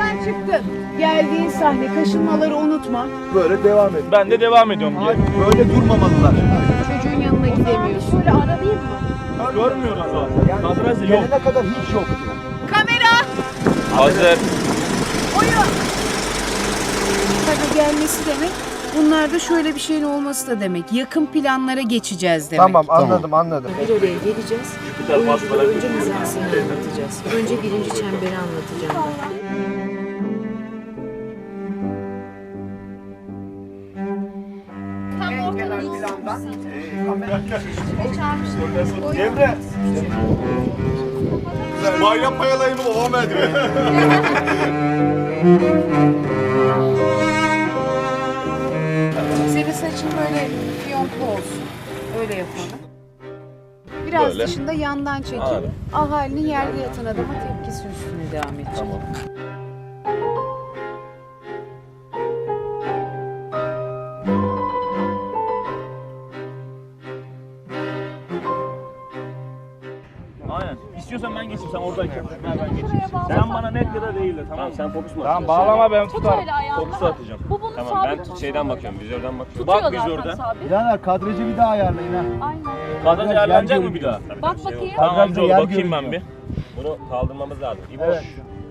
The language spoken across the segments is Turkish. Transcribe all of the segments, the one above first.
Arabadan çıktın. Geldiğin sahne kaşınmaları unutma. Böyle devam et. Ben de devam ediyorum diye. Böyle durmamalılar. Çocuğun yanına gidemiyorsun. Şöyle arayayım mı? Görmüyoruz zaten. Kadraj yok. Gelene kadar hiç yok. Kamera! Hazır. Oyun! Tabii gelmesi demek. Bunlarda şöyle bir şeyin olması da demek. Yakın planlara geçeceğiz demek. Tamam anladım anladım. Bir oraya geleceğiz. Basmalar önce mizanseni anlatacağız. Önce birinci çemberi anlatacağım ben. Emre. Bayram payalayımı babam verdi. Senin saçın böyle fiyonklu olsun. Öyle yapalım. Biraz Böyle. dışında yandan çekip Anladım. ahalinin yerde yatan adama tepkisi üstüne devam edecek. Tamam. Sen oradayken. Ben, ben geçeyim. Sen bana net ya da değil de tamam. Sen fokus mu Tamam bağlama ben Tut tutarım. öyle ayağını. Fokusu atacağım. Bu bunu Tamam sabit ben tut. şeyden bakıyorum, vizörden bakıyorum. Bak Tutuyor biz zaten oradan. sabit. Birader kadrajı bir daha ayarlayın ha. Aynen. Kadraj Yer ayarlanacak mı bir daha? Bak şey bakayım. Tamam Kadrajda amcaoğlu yer bakayım ben bir. Bunu kaldırmamız lazım. İboş. Evet.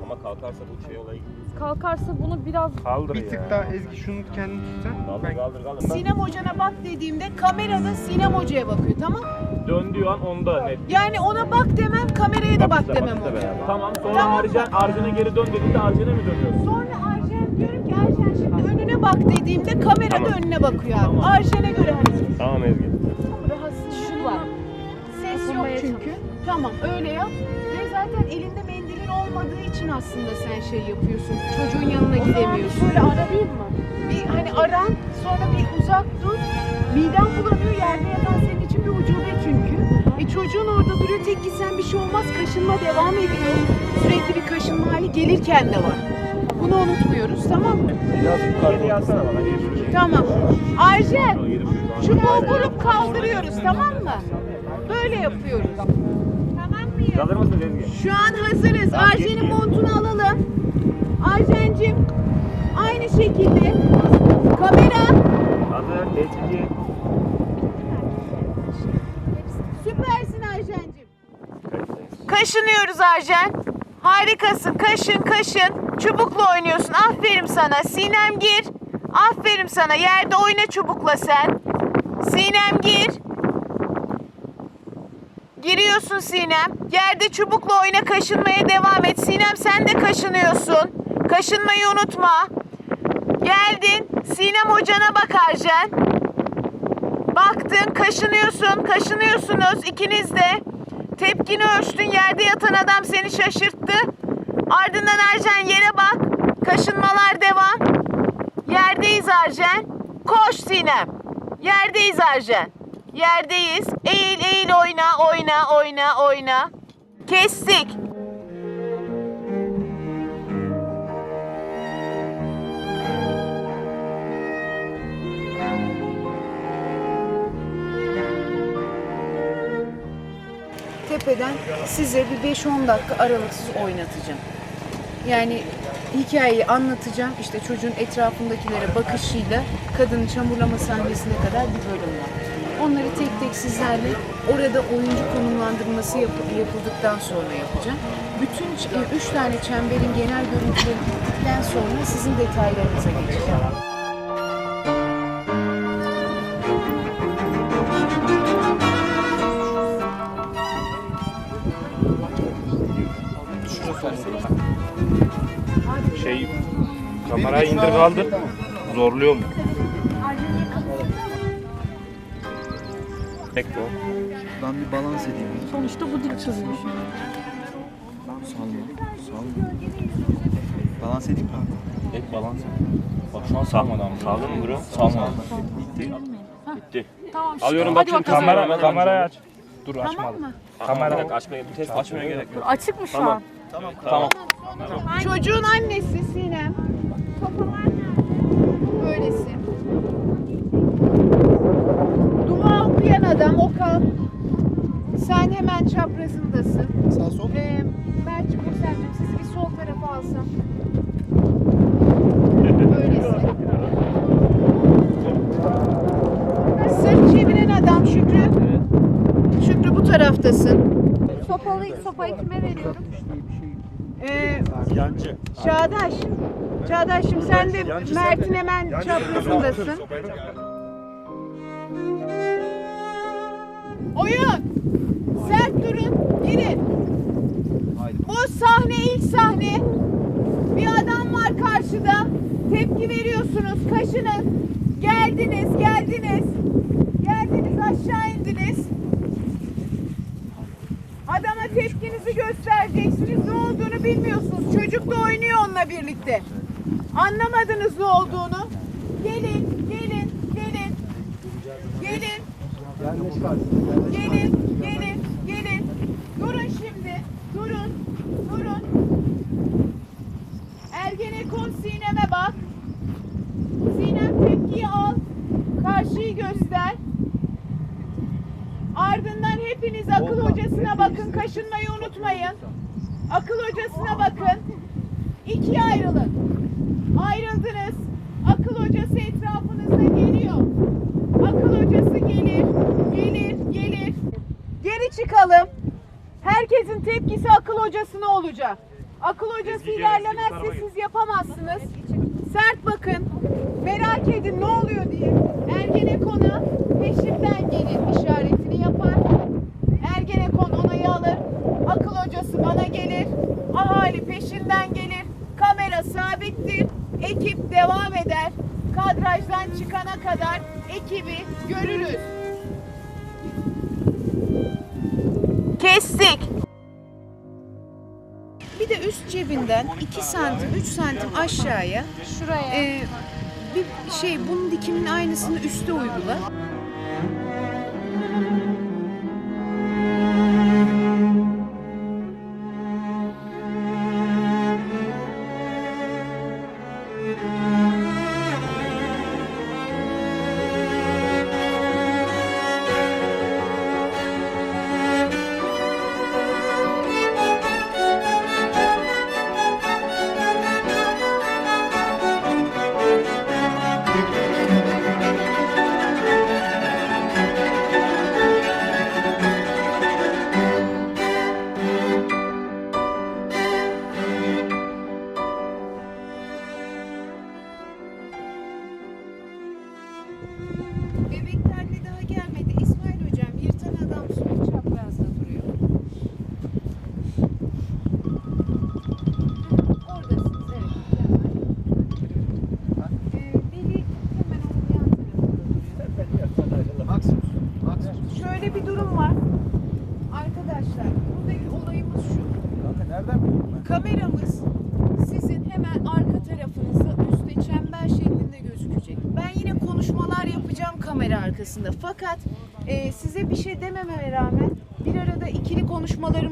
Ama kalkarsa bu şey olayı. Kalkarsa bunu biraz Kaldır Bir tık daha Ezgi şunu kendini tutsan. Kaldır kaldır kaldır. Sinem hocana bak dediğimde kamerada Sinem hocaya bakıyor tamam Döndüğü an onda net. Yani ona bak demem kameraya da bak işte, demem işte oluyor. beraber. Tamam sonra Tamam. Arjen, Arjen'e geri dön dediğinde Arjen'e mi dönüyorsun? Sonra Arjen diyorum ki Arjen şimdi önüne bak dediğimde kamera Tamam. da önüne bakıyor abi. Tamam. Arjen'e göre hareket. Tamam Ezgi. Rahatsız şu var. Ses yok Dokunmaya çünkü. Tamam öyle yap. Ve zaten elinde olmadığı için aslında sen şey yapıyorsun. Çocuğun yanına gidemiyorsun. şöyle arayayım mı? Bir hani aran sonra bir uzak dur. Miden bulanıyor yerde yatan senin için bir ucube çünkü. E çocuğun orada duruyor tek gitsen bir şey olmaz. Kaşınma devam ediyor. Sürekli bir kaşınma hali gelirken de var. Bunu unutmuyoruz tamam mı? Biraz yukarıda. Yazsana bana. Tamam. Arjen çubuğu vurup kaldırıyoruz tamam mı? Böyle yapıyoruz. Tamam mıyız? Kalır mısın Ezgi? Şu an hazırız. Arjen'in montunu alalım. Arjen'cim aynı şekilde kamera Hazır. Geçici. süpersin Arjen'cim. Kaşınıyoruz Arjen. Harikasın. Kaşın kaşın. Çubukla oynuyorsun. Aferin sana. Sinem gir. Aferin sana. Yerde oyna çubukla sen. Sinem gir. Giriyorsun Sinem. Yerde çubukla oyna kaşınmaya devam et. Sinem sen de kaşınıyorsun. Kaşınmayı unutma. Geldin. Sinem hocana bak Arjen. Baktın kaşınıyorsun. Kaşınıyorsunuz ikiniz de. Tepkini ölçtün. Yerde yatan adam seni şaşırttı. Ardından Arjen yere bak. Kaşınmalar devam. Yerdeyiz Arjen. Koş Sinem. Yerdeyiz Arjen. Yerdeyiz. Eğil eğil oyna oyna oyna oyna. Kestik. Tepeden size bir 5-10 dakika aralıksız oynatacağım. Yani hikayeyi anlatacağım. İşte çocuğun etrafındakilere bakışıyla kadının çamurlama sahnesine kadar bir bölüm var. Onları tek tek sizlerle orada oyuncu konumlandırması yap- yapıldıktan sonra yapacağım. Bütün e, üç tane çemberin genel görüntüleri bittikten sonra sizin detaylarınıza geçeceğim. Şey kamerayı indir kaldır. Zorluyor mu? Ben bir balans edeyim. Sonuçta bu dik çizgi. Salma. Salma. Balans edeyim mi? Et balans. Bak şu an salmadı ama. Saldın mı bro? Salmadı. Bitti. Tamam. Alıyorum Hadi bakayım bakalım. kamera. Kamera, kamerayı aç. Dur Tamam açmadım. mı? Kamera. Açmaya, bir test açmaya gerek yok. Açık mı şu Tamam. an? Tamam. Çocuğun annesi Sinem. Böylesin. Dua okuyan adam Okan. Sen hemen çaprazındasın. Sağ sol. Ee, Mert'cim Gülsel'cim sizi bir sol tarafa alsam. Sırt çeviren adam Şükrü. Şükrü bu taraftasın. Sopalı, sopayı kime veriyorum? Ee, Yancı. Çağdaş. Çağdaş'ım sen de Mert'in hemen çaprazındasın. Oyun. Sert durun. Girin. Bu sahne ilk sahne. Bir adam var karşıda. Tepki veriyorsunuz. Kaşının. Geldiniz, geldiniz. Geldiniz, aşağı indiniz. Adama tepkinizi göstereceksiniz. Ne olduğunu bilmiyorsunuz. Çocuk da oynuyor onunla birlikte. Anlamadınız ne olduğunu. Gelin, gelin, gelin. Gelin. Gelin, gelin, gelin. Durun şimdi. Durun, durun. Ergenekon sineme bak. Sinem tepkiyi al. Karşıyı göster. Ardından hepiniz akıl hocasına bakın. Kaşınmayı unutmayın. Akıl hocasına bakın. İkiye ayrılın. Ayrıldınız. Akıl hocası etrafınızda geliyor. Akıl hocası gelir. Gelir, gelir. Geri çıkalım. Herkesin tepkisi akıl hocasına olacak. Akıl hocası ilerlemezse siz yapamazsınız. Sert bakın. Merak edin ne oluyor diye. Ergenekona peşimden gelin işaretini yapar. Ergenekon onayı alır. Akıl hocası bana gelir. Ahali peşinden gelir. Kamera sabittir. Ekip devam eder. Kadrajdan çıkana kadar ekibi görürüz. Kestik. Bir de üst cebinden 2 santim, 3 santim aşağıya Şuraya. e, bir şey bunun dikiminin aynısını üste uygula.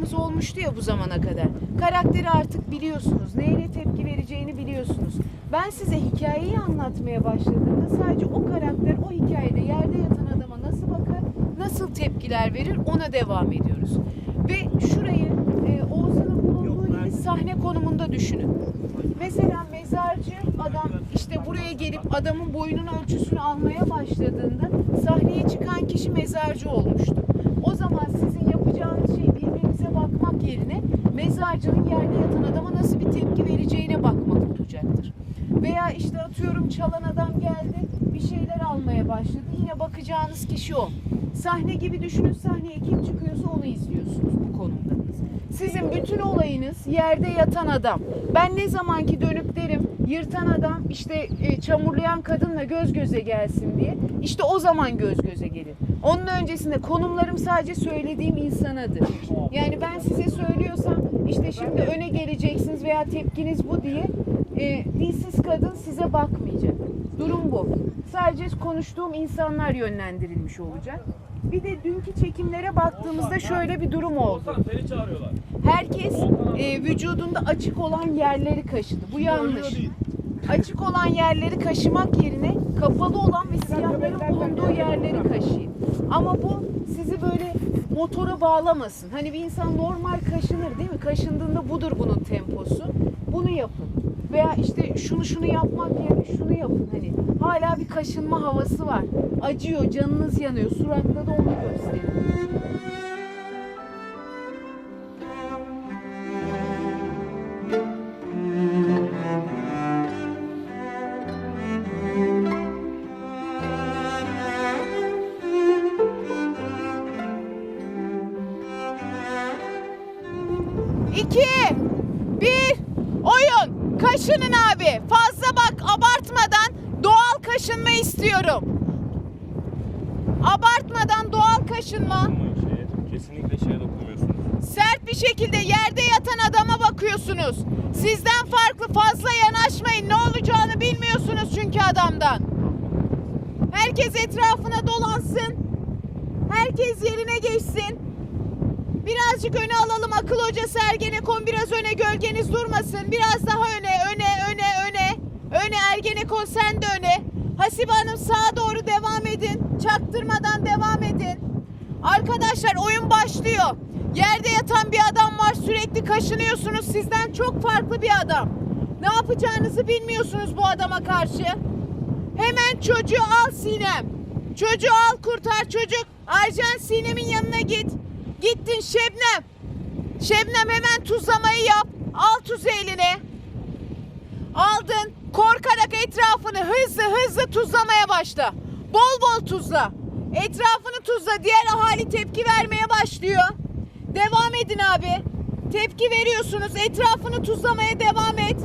Konuşmalarımız olmuştu ya bu zamana kadar. Karakteri artık biliyorsunuz. Neye tepki vereceğini biliyorsunuz. Ben size hikayeyi anlatmaya başladığımda sadece o karakter o hikayede yerde yatan adama nasıl bakar, nasıl tepkiler verir ona devam ediyoruz. Ve şurayı e, Oğuzhan'ın bulunduğu yeri sahne konumunda düşünün. Mesela mezarcı adam işte buraya gelip adamın boyunun ölçüsünü almaya başladığında sahneye çıkan kişi mezarcı olmuştu. O zaman sizin yapacağınız şey bakmak yerine mezarcının yerde yatan adama nasıl bir tepki vereceğine bakmak olacaktır. Veya işte atıyorum çalan adam geldi bir şeyler almaya başladı. Yine bakacağınız kişi o. Sahne gibi düşünün sahneye kim çıkıyorsa onu izliyorsunuz bu konumdasınız. Sizin bütün olayınız yerde yatan adam. Ben ne zamanki dönüp derim yırtan adam işte e, çamurlayan kadınla göz göze gelsin diye. İşte o zaman göz göze gelir. Onun öncesinde konumlarım sadece söylediğim insanadır. Yani ben size söylüyorsam işte şimdi öne geleceksiniz veya tepkiniz bu diye e, dilsiz kadın size bakmayacak. Durum bu. Sadece konuştuğum insanlar yönlendirilmiş olacak. Bir de dünkü çekimlere baktığımızda şöyle bir durum oldu. Herkes e, vücudunda açık olan yerleri kaşıdı. Bu yanlış. Açık olan yerleri kaşımak yerine kapalı olan ve siyahların bulunduğu yerleri kaşıyın. Ama bu sizi böyle motora bağlamasın. Hani bir insan normal kaşınır değil mi? Kaşındığında budur bunun temposu. Bunu yapın. Veya işte şunu şunu yapmak yerine şunu yapın hani. Hala bir kaşınma havası var. Acıyor, canınız yanıyor. Suratta da onu gösterin. Herkes etrafına dolansın. Herkes yerine geçsin. Birazcık öne alalım. Akıl hocası Ergenekon biraz öne gölgeniz durmasın. Biraz daha öne, öne, öne, öne. Öne Ergenekon sen de öne. Hasibe Hanım sağa doğru devam edin. Çaktırmadan devam edin. Arkadaşlar oyun başlıyor. Yerde yatan bir adam var. Sürekli kaşınıyorsunuz. Sizden çok farklı bir adam. Ne yapacağınızı bilmiyorsunuz bu adama karşı. Hemen çocuğu al Sinem. Çocuğu al kurtar çocuk. Aycan Sinem'in yanına git. Gittin Şebnem. Şebnem hemen tuzlamayı yap. Al tuzu eline. Aldın. Korkarak etrafını hızlı hızlı tuzlamaya başla. Bol bol tuzla. Etrafını tuzla. Diğer ahali tepki vermeye başlıyor. Devam edin abi. Tepki veriyorsunuz. Etrafını tuzlamaya devam et.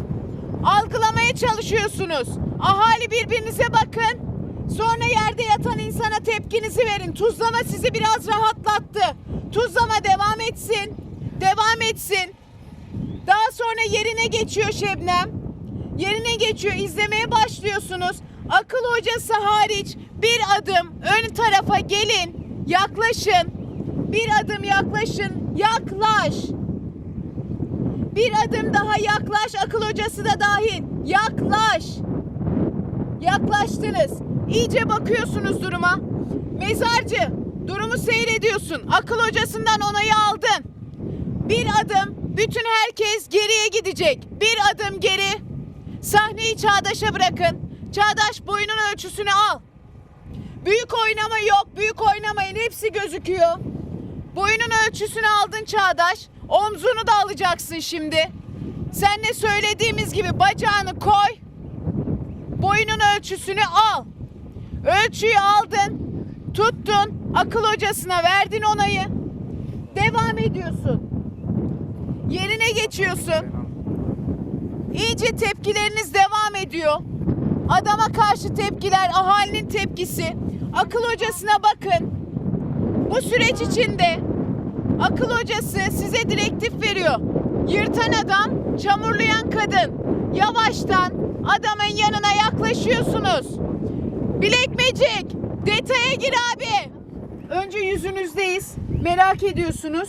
Algılamaya çalışıyorsunuz. Ahali birbirinize bakın. Sonra yerde yatan insana tepkinizi verin. Tuzlama sizi biraz rahatlattı. Tuzlama devam etsin. Devam etsin. Daha sonra yerine geçiyor Şebnem. Yerine geçiyor. izlemeye başlıyorsunuz. Akıl hocası hariç bir adım ön tarafa gelin. Yaklaşın. Bir adım yaklaşın. Yaklaş. Bir adım daha yaklaş. Akıl hocası da dahil. Yaklaş. Yaklaştınız. İyice bakıyorsunuz duruma. Mezarcı, durumu seyrediyorsun. Akıl hocasından onayı aldın. Bir adım, bütün herkes geriye gidecek. Bir adım geri. Sahneyi Çağdaş'a bırakın. Çağdaş boyunun ölçüsünü al. Büyük oynama yok, büyük oynamayın. Hepsi gözüküyor. Boyunun ölçüsünü aldın Çağdaş. Omzunu da alacaksın şimdi. Sen de söylediğimiz gibi bacağını koy. Boyunun ölçüsünü al. Ölçüyü aldın. Tuttun. Akıl hocasına verdin onayı. Devam ediyorsun. Yerine geçiyorsun. İyice tepkileriniz devam ediyor. Adama karşı tepkiler, ahalinin tepkisi. Akıl hocasına bakın. Bu süreç içinde akıl hocası size direktif veriyor. Yırtan adam, çamurlayan kadın. Yavaştan adamın yanına yaklaşıyorsunuz. Bilekmecik, detaya gir abi. Önce yüzünüzdeyiz. Merak ediyorsunuz.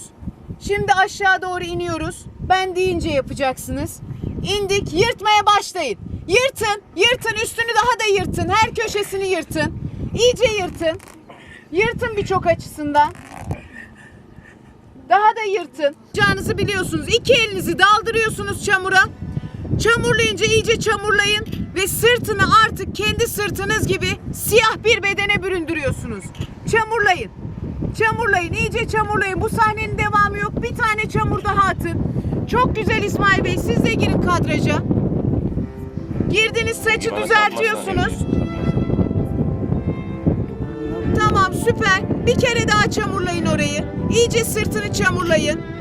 Şimdi aşağı doğru iniyoruz. Ben deyince yapacaksınız. İndik, yırtmaya başlayın. Yırtın, yırtın, üstünü daha da yırtın. Her köşesini yırtın. İyice yırtın. Yırtın birçok açısından. Daha da yırtın. Canınızı biliyorsunuz. İki elinizi daldırıyorsunuz çamura. Çamurlayınca iyice çamurlayın ve sırtını artık kendi sırtınız gibi siyah bir bedene büründürüyorsunuz. Çamurlayın. Çamurlayın, iyice çamurlayın. Bu sahnenin devamı yok. Bir tane çamur daha atın. Çok güzel İsmail Bey. Siz de girin kadraja. Girdiniz saçı düzeltiyorsunuz. Tamam süper. Bir kere daha çamurlayın orayı. İyice sırtını çamurlayın.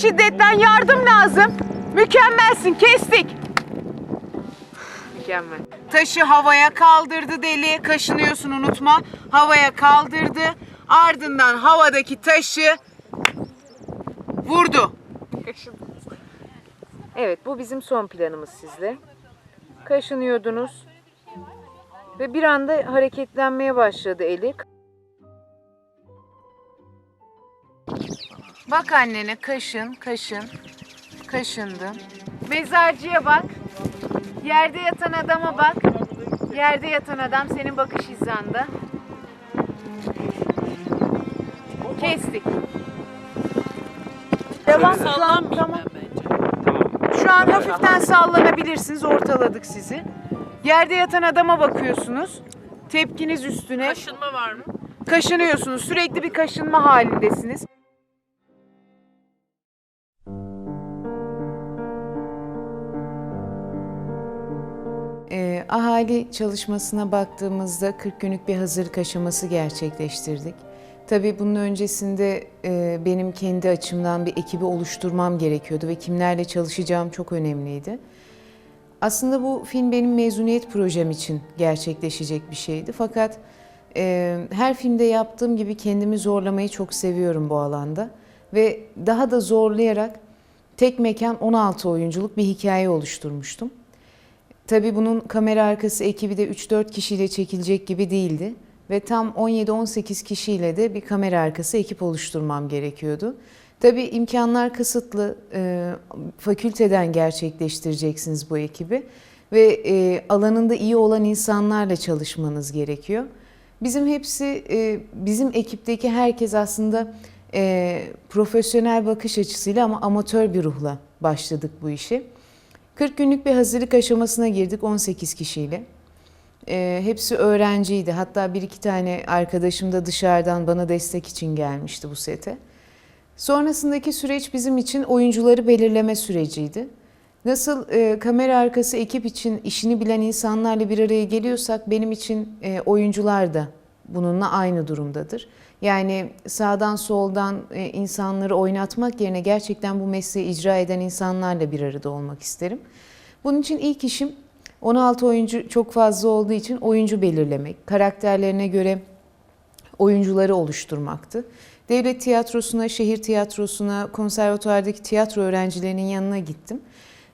Şiddetten yardım lazım. Mükemmelsin kestik. Mükemmel. Taşı havaya kaldırdı deli. Kaşınıyorsun unutma. Havaya kaldırdı. Ardından havadaki taşı vurdu. Evet bu bizim son planımız sizle. Kaşınıyordunuz. Ve bir anda hareketlenmeye başladı eli. Bak annene kaşın, kaşın, kaşındın. Mezarcıya bak. Yerde yatan adama bak. Yerde yatan adam senin bakış hizanda. Kestik. Devam. Tamam, tamam. Şu an hafiften sallanabilirsiniz. Ortaladık sizi. Yerde yatan adama bakıyorsunuz. Tepkiniz üstüne. Kaşınma var mı? Kaşınıyorsunuz. Sürekli bir kaşınma halindesiniz. Ee, ahali çalışmasına baktığımızda 40 günlük bir hazırlık aşaması gerçekleştirdik. Tabii bunun öncesinde e, benim kendi açımdan bir ekibi oluşturmam gerekiyordu ve kimlerle çalışacağım çok önemliydi. Aslında bu film benim mezuniyet projem için gerçekleşecek bir şeydi. Fakat e, her filmde yaptığım gibi kendimi zorlamayı çok seviyorum bu alanda. Ve daha da zorlayarak tek mekan 16 oyunculuk bir hikaye oluşturmuştum. Tabii bunun kamera arkası ekibi de 3-4 kişiyle çekilecek gibi değildi. Ve tam 17-18 kişiyle de bir kamera arkası ekip oluşturmam gerekiyordu. Tabii imkanlar kısıtlı. e, fakülteden gerçekleştireceksiniz bu ekibi. Ve e, alanında iyi olan insanlarla çalışmanız gerekiyor. Bizim hepsi, e, bizim ekipteki herkes aslında profesyonel bakış açısıyla ama amatör bir ruhla başladık bu işe. 40 günlük bir hazırlık aşamasına girdik 18 kişiyle. Ee, hepsi öğrenciydi. Hatta bir iki tane arkadaşım da dışarıdan bana destek için gelmişti bu sete. Sonrasındaki süreç bizim için oyuncuları belirleme süreciydi. Nasıl e, kamera arkası ekip için işini bilen insanlarla bir araya geliyorsak benim için e, oyuncular da bununla aynı durumdadır. Yani sağdan soldan e, insanları oynatmak yerine gerçekten bu mesleği icra eden insanlarla bir arada olmak isterim. Bunun için ilk işim 16 oyuncu çok fazla olduğu için oyuncu belirlemek, karakterlerine göre oyuncuları oluşturmaktı. Devlet tiyatrosuna, şehir tiyatrosuna, konservatuvardaki tiyatro öğrencilerinin yanına gittim.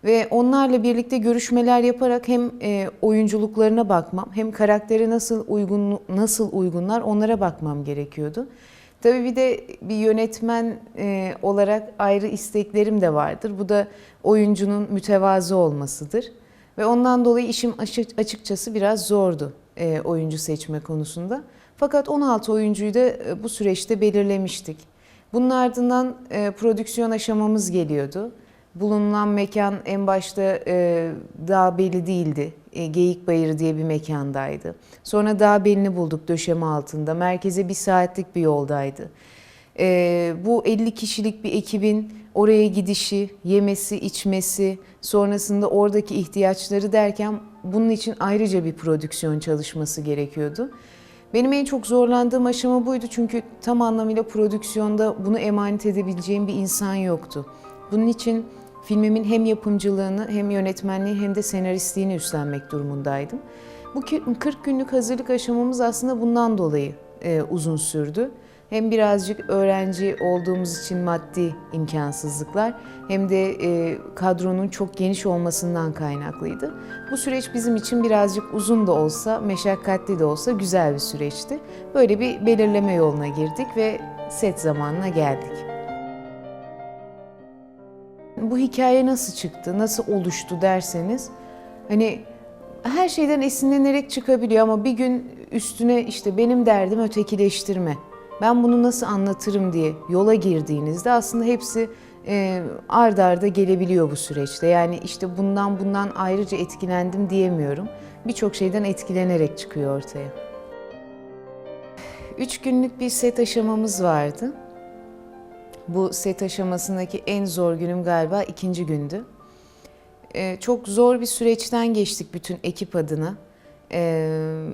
Ve onlarla birlikte görüşmeler yaparak hem e, oyunculuklarına bakmam, hem karaktere nasıl uygun nasıl uygunlar onlara bakmam gerekiyordu. Tabii bir de bir yönetmen e, olarak ayrı isteklerim de vardır. Bu da oyuncunun mütevazı olmasıdır. Ve ondan dolayı işim açık, açıkçası biraz zordu e, oyuncu seçme konusunda. Fakat 16 oyuncuyu da e, bu süreçte belirlemiştik. Bunun ardından e, prodüksiyon aşamamız geliyordu. Bulunan mekan en başta e, Dağbeli değildi. E, Geyikbayırı diye bir mekandaydı. Sonra Dağbeli'ni bulduk döşeme altında. Merkeze bir saatlik bir yoldaydı. E, bu 50 kişilik bir ekibin oraya gidişi, yemesi, içmesi, sonrasında oradaki ihtiyaçları derken bunun için ayrıca bir prodüksiyon çalışması gerekiyordu. Benim en çok zorlandığım aşama buydu çünkü tam anlamıyla prodüksiyonda bunu emanet edebileceğim bir insan yoktu. Bunun için filmimin hem yapımcılığını hem yönetmenliği hem de senaristliğini üstlenmek durumundaydım. Bu ki- 40 günlük hazırlık aşamamız aslında bundan dolayı e, uzun sürdü. Hem birazcık öğrenci olduğumuz için maddi imkansızlıklar hem de e, kadronun çok geniş olmasından kaynaklıydı. Bu süreç bizim için birazcık uzun da olsa, meşakkatli de olsa güzel bir süreçti. Böyle bir belirleme yoluna girdik ve set zamanına geldik. Bu hikaye nasıl çıktı, nasıl oluştu derseniz, hani her şeyden esinlenerek çıkabiliyor ama bir gün üstüne işte benim derdim ötekileştirme. Ben bunu nasıl anlatırım diye yola girdiğinizde aslında hepsi e, ard arda gelebiliyor bu süreçte. Yani işte bundan bundan ayrıca etkilendim diyemiyorum. Birçok şeyden etkilenerek çıkıyor ortaya. Üç günlük bir set aşamamız vardı. Bu set aşamasındaki en zor günüm galiba ikinci gündü. Ee, çok zor bir süreçten geçtik bütün ekip adına. Ee,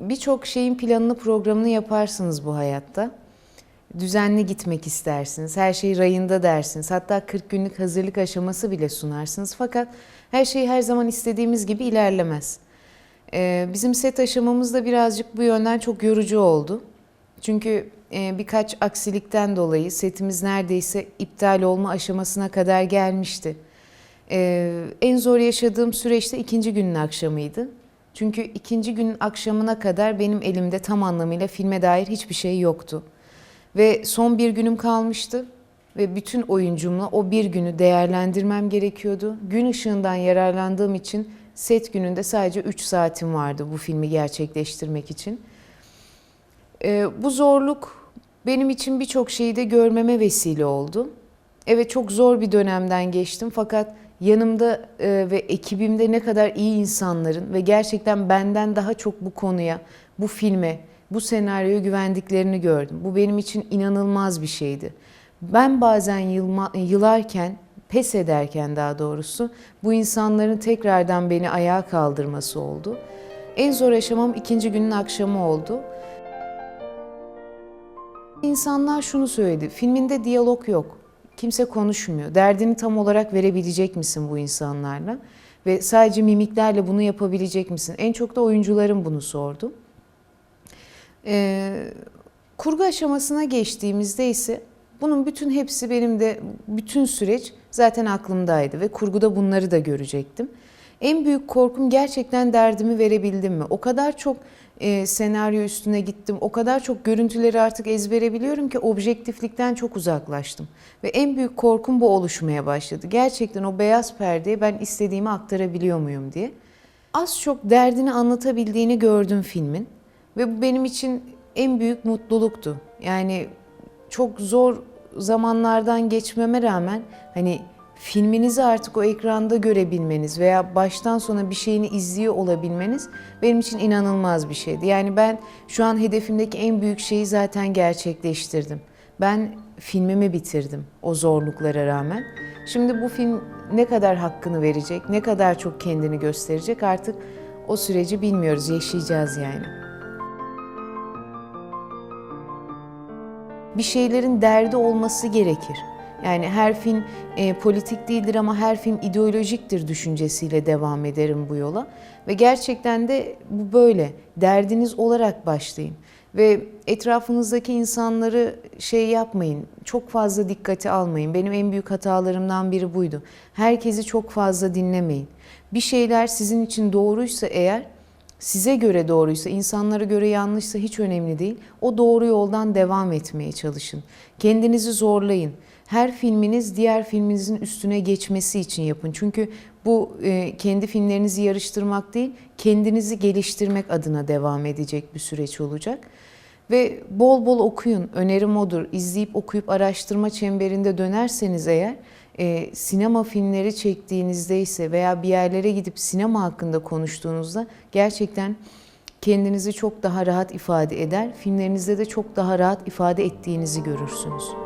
Birçok şeyin planını programını yaparsınız bu hayatta. düzenli gitmek istersiniz. Her şey rayında dersiniz. Hatta 40 günlük hazırlık aşaması bile sunarsınız. Fakat her şey her zaman istediğimiz gibi ilerlemez. Ee, bizim set aşamamız da birazcık bu yönden çok yorucu oldu. Çünkü e, birkaç aksilikten dolayı setimiz neredeyse iptal olma aşamasına kadar gelmişti. Ee, en zor yaşadığım süreçte ikinci günün akşamıydı. Çünkü ikinci günün akşamına kadar benim elimde tam anlamıyla filme dair hiçbir şey yoktu. Ve son bir günüm kalmıştı ve bütün oyuncumla o bir günü değerlendirmem gerekiyordu. Gün ışığından yararlandığım için set gününde sadece 3 saatim vardı bu filmi gerçekleştirmek için. Ee, bu zorluk benim için birçok şeyi de görmeme vesile oldu. Evet çok zor bir dönemden geçtim fakat yanımda e, ve ekibimde ne kadar iyi insanların ve gerçekten benden daha çok bu konuya, bu filme, bu senaryoya güvendiklerini gördüm. Bu benim için inanılmaz bir şeydi. Ben bazen yılma, yılarken, pes ederken daha doğrusu bu insanların tekrardan beni ayağa kaldırması oldu. En zor aşamam ikinci günün akşamı oldu. İnsanlar şunu söyledi, filminde diyalog yok. Kimse konuşmuyor. Derdini tam olarak verebilecek misin bu insanlarla? Ve sadece mimiklerle bunu yapabilecek misin? En çok da oyuncularım bunu sordu. Ee, kurgu aşamasına geçtiğimizde ise bunun bütün hepsi benim de bütün süreç zaten aklımdaydı ve kurguda bunları da görecektim. En büyük korkum gerçekten derdimi verebildim mi? O kadar çok e, senaryo üstüne gittim, o kadar çok görüntüleri artık ezbere biliyorum ki objektiflikten çok uzaklaştım. Ve en büyük korkum bu oluşmaya başladı. Gerçekten o beyaz perdeye ben istediğimi aktarabiliyor muyum diye. Az çok derdini anlatabildiğini gördüm filmin. Ve bu benim için en büyük mutluluktu. Yani çok zor zamanlardan geçmeme rağmen hani filminizi artık o ekranda görebilmeniz veya baştan sona bir şeyini izliyor olabilmeniz benim için inanılmaz bir şeydi. Yani ben şu an hedefimdeki en büyük şeyi zaten gerçekleştirdim. Ben filmimi bitirdim o zorluklara rağmen. Şimdi bu film ne kadar hakkını verecek, ne kadar çok kendini gösterecek artık o süreci bilmiyoruz, yaşayacağız yani. bir şeylerin derdi olması gerekir. Yani her film e, politik değildir ama her film ideolojiktir düşüncesiyle devam ederim bu yola. Ve gerçekten de bu böyle. Derdiniz olarak başlayın. Ve etrafınızdaki insanları şey yapmayın, çok fazla dikkate almayın. Benim en büyük hatalarımdan biri buydu. Herkesi çok fazla dinlemeyin. Bir şeyler sizin için doğruysa eğer size göre doğruysa, insanlara göre yanlışsa hiç önemli değil. O doğru yoldan devam etmeye çalışın. Kendinizi zorlayın. Her filminiz diğer filminizin üstüne geçmesi için yapın. Çünkü bu e, kendi filmlerinizi yarıştırmak değil, kendinizi geliştirmek adına devam edecek bir süreç olacak. Ve bol bol okuyun. Önerim odur. İzleyip okuyup araştırma çemberinde dönerseniz eğer e, sinema filmleri çektiğinizde ise veya bir yerlere gidip sinema hakkında konuştuğunuzda gerçekten kendinizi çok daha rahat ifade eder. Filmlerinizde de çok daha rahat ifade ettiğinizi görürsünüz.